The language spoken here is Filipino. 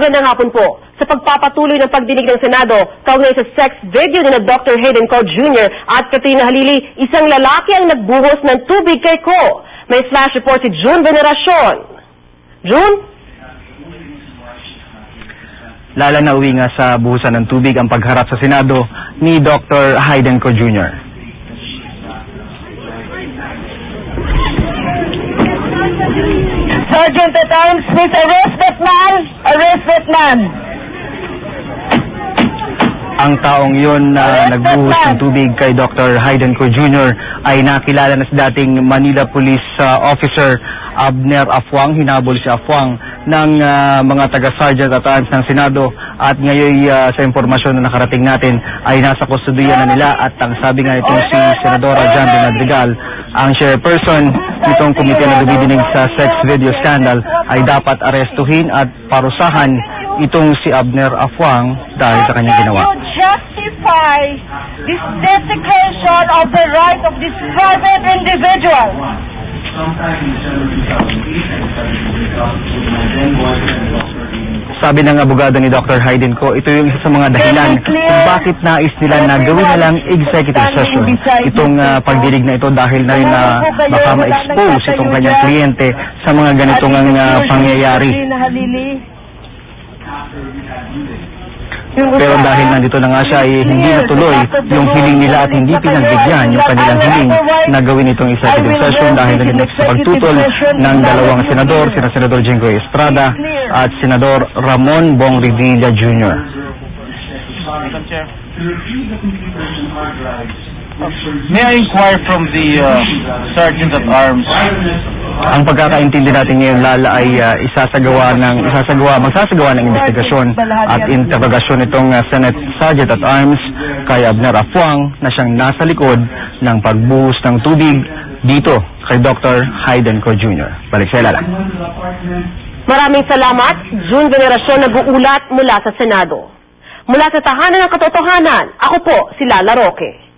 Magandang hapon po. Sa pagpapatuloy ng pagdinig ng Senado, kaugnay sa sex video ni Dr. Hayden Ko Jr. at Katrina Halili, isang lalaki ang nagbuhos ng tubig kay Ko. May flash report si June Veneracion. June? Lala na uwi nga sa buhusan ng tubig ang pagharap sa Senado ni Dr. Hayden Co. Jr. Sergeant at arms, please arrest that man! Arrest that man! Ang taong iyon na nagbuhos ng tubig kay Dr. Hayden Co. Jr. ay nakilala na sa dating Manila Police uh, Officer Abner Afwang. Hinabol si Afwang ng uh, mga taga-sergeant at arms ng Senado at ngayon uh, sa impormasyon na nakarating natin ay nasa kustudiya na nila at ang sabi nga nitong si Senadora Jan de Madrigal, ang chairperson nitong komite na dumidinig sa sex video scandal ay dapat arestuhin at parusahan itong si Abner Afwang dahil sa kanyang ginawa. Justify this desecration of the right of this private individual. Sabi ng abogado ni Dr. Hayden ko, ito yung isa sa mga dahilan kung bakit nais nila na gawin na lang executive session. Itong ah, pagdinig na ito dahil na rin na baka ma-expose itong kanyang kliyente sa mga ganitong ah, pangyayari. Pero dahil nandito na nga siya, eh, hindi natuloy yung hiling nila at hindi pinagbigyan yung kanilang hiling na gawin itong executive session dahil naging sa pagtutol ng dalawang senador, sina Senador Jingo Estrada at Senador Ramon Bong Revilla Jr. May I inquire from the uh, Sergeant at Arms? Ang pagkakaintindi natin ngayon, Lala, ay uh, isasagawa ng, isasagawa, magsasagawa ng investigasyon at interrogasyon itong uh, Senate Sergeant at Arms kay Abner Afuang na siyang nasa likod ng pagbuhos ng tubig dito kay Dr. Hayden Co. Jr. Balik sa Lala. Maraming salamat, June Veneracion nag-uulat mula sa Senado. Mula sa Tahanan ng Katotohanan, ako po si Lala Roque.